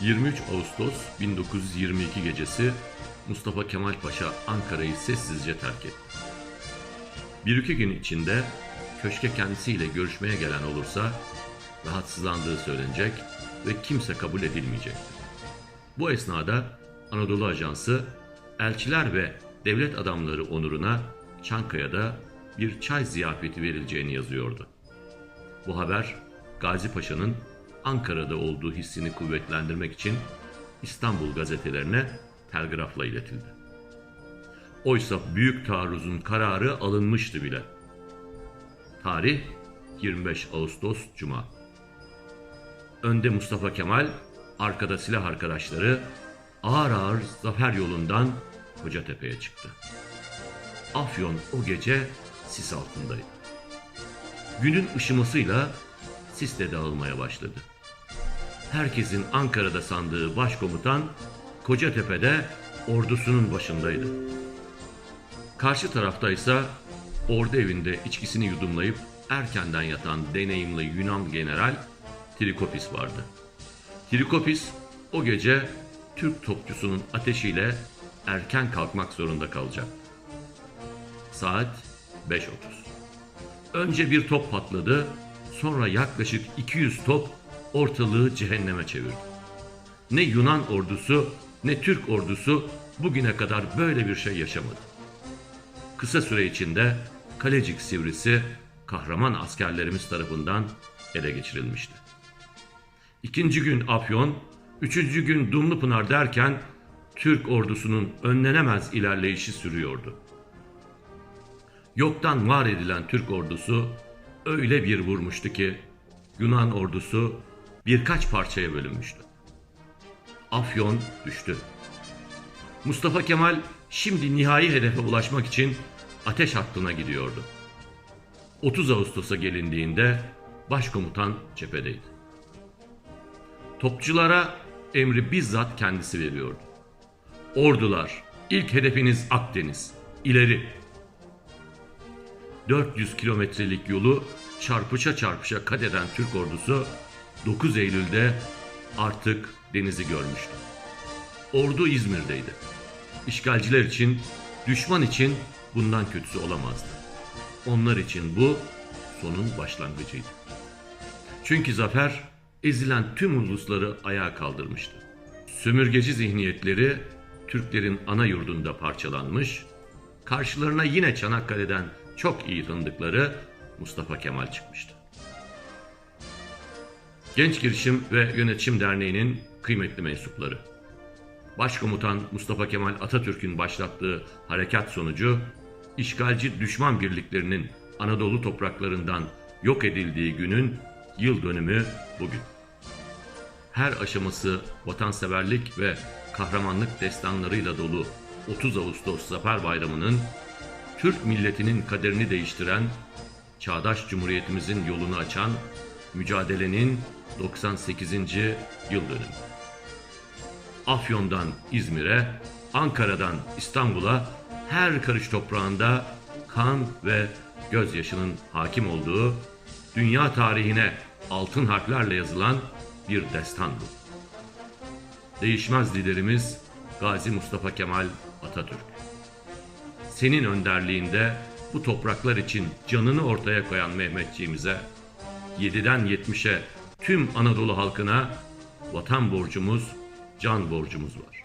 23 Ağustos 1922 gecesi Mustafa Kemal Paşa Ankara'yı sessizce terk etti. Bir iki gün içinde köşke kendisiyle görüşmeye gelen olursa rahatsızlandığı söylenecek ve kimse kabul edilmeyecekti. Bu esnada Anadolu Ajansı elçiler ve devlet adamları onuruna Çankaya'da bir çay ziyafeti verileceğini yazıyordu. Bu haber Gazi Paşa'nın Ankara'da olduğu hissini kuvvetlendirmek için İstanbul gazetelerine telgrafla iletildi. Oysa büyük taarruzun kararı alınmıştı bile. Tarih 25 Ağustos Cuma. Önde Mustafa Kemal, arkada silah arkadaşları ağır ağır zafer yolundan Kocatepe'ye çıktı. Afyon o gece sis altındaydı. Günün ışımasıyla sis de dağılmaya başladı. Herkesin Ankara'da sandığı başkomutan Kocatepe'de ordusunun başındaydı. Karşı tarafta ise ordu evinde içkisini yudumlayıp erkenden yatan deneyimli Yunan general Trikopis vardı. Trikopis o gece Türk topçusunun ateşiyle erken kalkmak zorunda kalacak. Saat 5.30. Önce bir top patladı, sonra yaklaşık 200 top ortalığı cehenneme çevirdi. Ne Yunan ordusu ne Türk ordusu bugüne kadar böyle bir şey yaşamadı. Kısa süre içinde Kalecik Sivrisi kahraman askerlerimiz tarafından ele geçirilmişti. İkinci gün Afyon, üçüncü gün Dumlupınar derken Türk ordusunun önlenemez ilerleyişi sürüyordu. Yoktan var edilen Türk ordusu öyle bir vurmuştu ki Yunan ordusu birkaç parçaya bölünmüştü. Afyon düştü. Mustafa Kemal şimdi nihai hedefe ulaşmak için ateş hattına gidiyordu. 30 Ağustos'a gelindiğinde başkomutan cephedeydi. Topçulara emri bizzat kendisi veriyordu. Ordular, ilk hedefiniz Akdeniz, ileri. 400 kilometrelik yolu çarpışa çarpışa kat eden Türk ordusu 9 Eylül'de artık denizi görmüştü. Ordu İzmir'deydi. İşgalciler için, düşman için bundan kötüsü olamazdı. Onlar için bu sonun başlangıcıydı. Çünkü zafer ezilen tüm ulusları ayağa kaldırmıştı. Sömürgeci zihniyetleri Türklerin ana yurdunda parçalanmış, karşılarına yine Çanakkale'den çok iyi tanıdıkları Mustafa Kemal çıkmıştı. Genç Girişim ve Yönetişim Derneği'nin kıymetli mensupları. Başkomutan Mustafa Kemal Atatürk'ün başlattığı harekat sonucu işgalci düşman birliklerinin Anadolu topraklarından yok edildiği günün yıl dönümü bugün. Her aşaması vatanseverlik ve kahramanlık destanlarıyla dolu 30 Ağustos Zafer Bayramı'nın Türk milletinin kaderini değiştiren, çağdaş cumhuriyetimizin yolunu açan mücadelenin 98. yıl dönümü. Afyon'dan İzmir'e, Ankara'dan İstanbul'a her karış toprağında kan ve gözyaşının hakim olduğu, dünya tarihine altın harflerle yazılan bir destan bu. Değişmez liderimiz Gazi Mustafa Kemal Atatürk. Senin önderliğinde bu topraklar için canını ortaya koyan Mehmetçiğimize, 7'den 70'e tüm Anadolu halkına vatan borcumuz, can borcumuz var.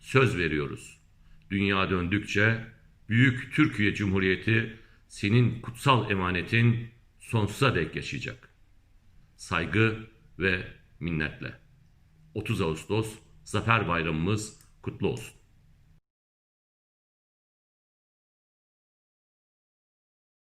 Söz veriyoruz. Dünya döndükçe büyük Türkiye Cumhuriyeti senin kutsal emanetin sonsuza dek yaşayacak. Saygı ve minnetle. 30 Ağustos Zafer Bayramımız kutlu olsun.